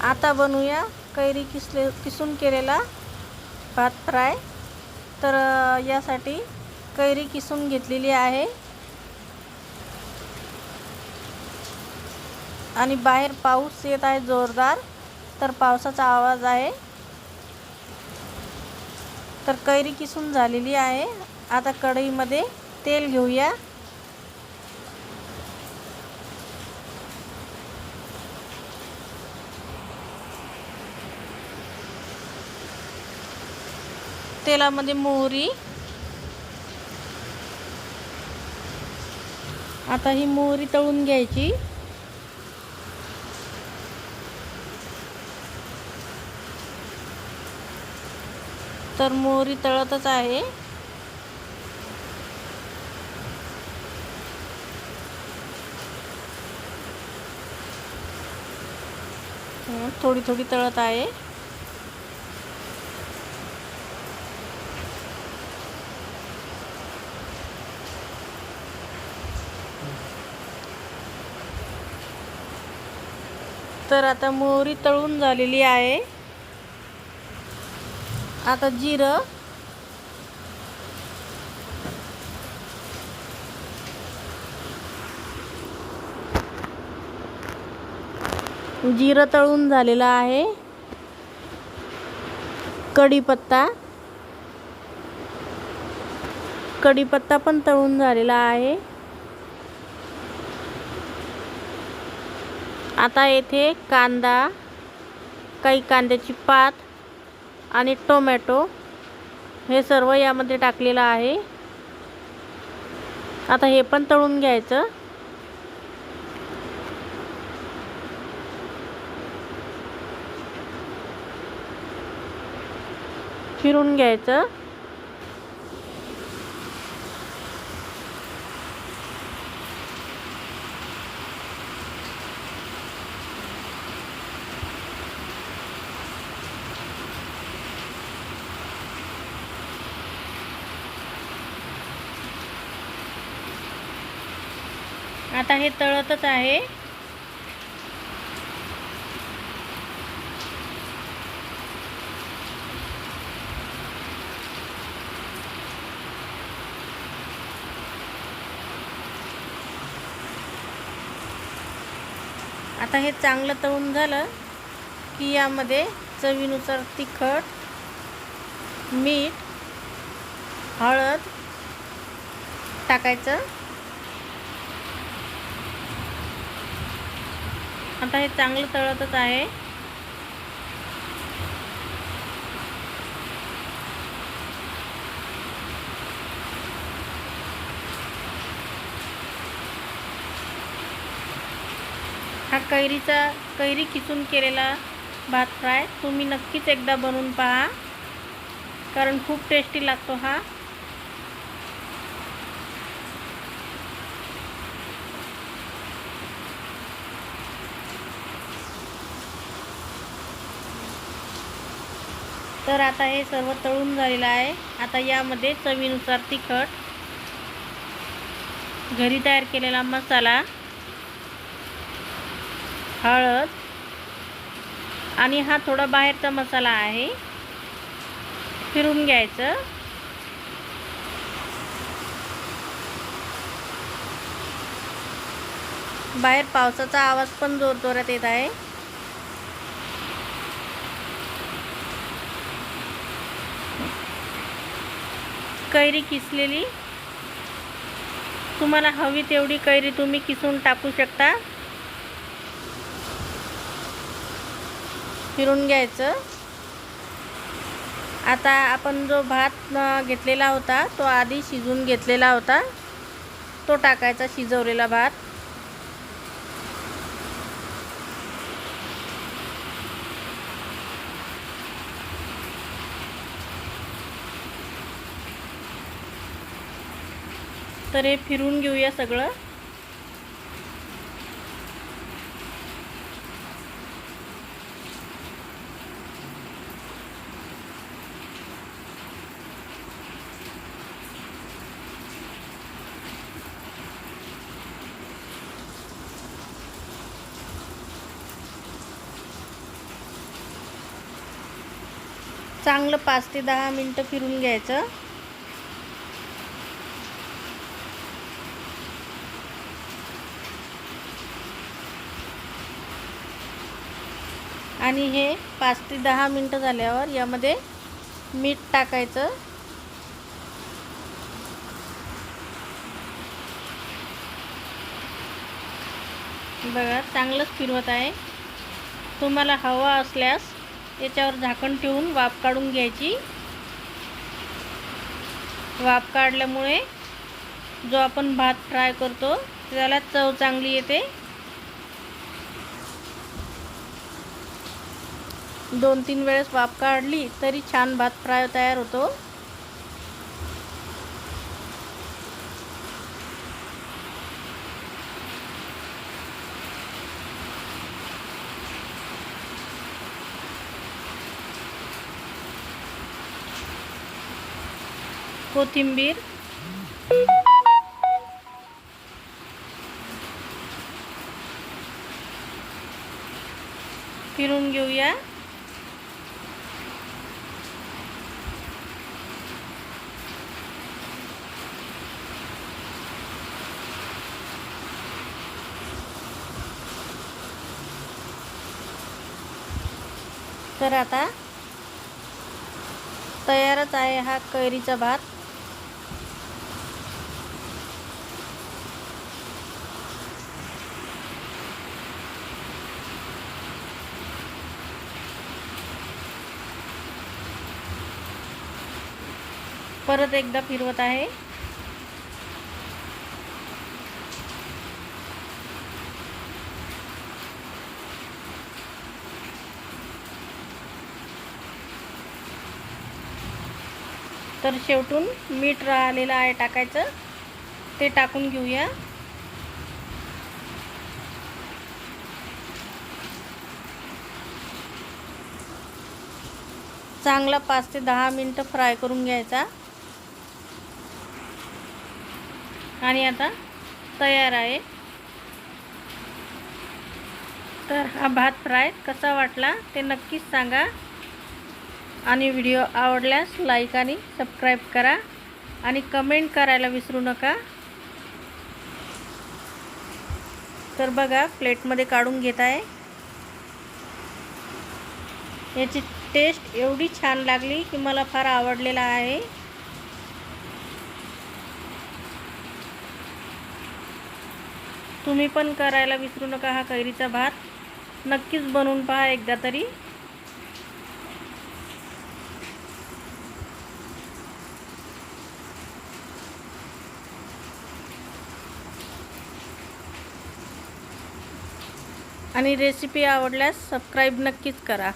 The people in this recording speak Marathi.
आता बनवूया कैरी किसले किसून केलेला भात फ्राय. तर यासाठी कैरी किसून घेतलेली आहे. आणि बाहेर पाऊस येत आहे जोरदार तर पावसाचा आवाज आहे. तर कैरी किसून झालेली आहे. आता कढईमध्ये तेल घेऊया. तेलामध्ये मोहरी. आता ही मोहरी तळून घ्यायची. तर मोहरी तळतच आहे. थोडी थोडी तळत आहे. तर आता मोहरी तळून झालेली आहे. आता जिरं. जिरं तळून झालेलं आहे. कढीपत्ता. कढीपत्ता पण तळून झालेला आहे. आता येथे कांदा काही कांद्याची पात आणि टोमॅटो हे सर्व यामध्ये टाकलेलं आहे. आता हे पण तळून घ्यायचं. फिरून घ्यायचं. आता हे तळतच आहे. आता हे चांगलं तळून झालं की यामध्ये चवीनुसार तिखट मीठ हळद टाकायचं. आता हे चांगलं तळतच आहे. हा कैरीचा कैरी किसून केलेला भात फ्राय तुम्ही नक्कीच एकदा बनवून पहा कारण खूप टेस्टी लागतो हा. तर आता हे सर्व तळून झालेलं आहे. आता यामध्ये चवीनुसार तिखट घरी तयार केलेला मसाला हळद आणि हा थोडा बाहेरचा मसाला आहे. फिरून घ्यायचं. बाहेर पावसाचा आवाज पण जोर जोरात येत आहे. कैरी किसलेली? तुम्हाला हवी तेवढी कैरी तुम्ही किसून टाकू शकता. फिरून घ्यायचं. आता आपण जो भात घेतलेला होता तो आधी शिजून घेतलेला होता. तो टाकायचा शिजवलेला भात. तर हे फिरून घेऊया सगळं. चांगलं पाच ते दहा मिनटं फिरून घ्यायचं. आणि हे पाच ते दहा मिनटं झाल्यावर यामध्ये मीठ टाकायचं. बघा चांगलंच फिरवत आहे. तुम्हाला हवा असल्यास याच्यावर झाकण ठेवून वाफ काढून घ्यायची. वाफ काढल्यामुळे जो आपण भात फ्राय करतो त्याला चव चांगली येते. दोन तीन वेळेस वाफ काढली तरी छान भात फ्राय तयार होतो. कोथिंबीर. फिरून घेऊया. तर आता तयारच आहे हा कैरीचा भात. परत एकदा फिरवत आहे. तर शेवटून मीठ राहिलेलं आहे टाकायचं. ते टाकून घेऊया. चांगला पाच ते दहा मिनटं फ्राय करून घ्यायचा. आणि आता तयार आहे. तर हा भात फ्राय कसा वाटला ते नक्कीच सांगा. आणि व्हिडिओ आवडल्यास लाईक आणि सबस्क्राईब करा. आणि कमेंट करायला विसरू नका. तर बघा प्लेटमध्ये काढून घेत आहे. याची टेस्ट एवढी छान लागली की मला फार आवडलेला आहे. तुम्ही पण करायला विसरू नका हा कैरीचा भात. नक्कीच बनवून पहा एकदा तरी. आणि रेसिपी आवडल्यास सबस्क्राईब नक्कीच करा.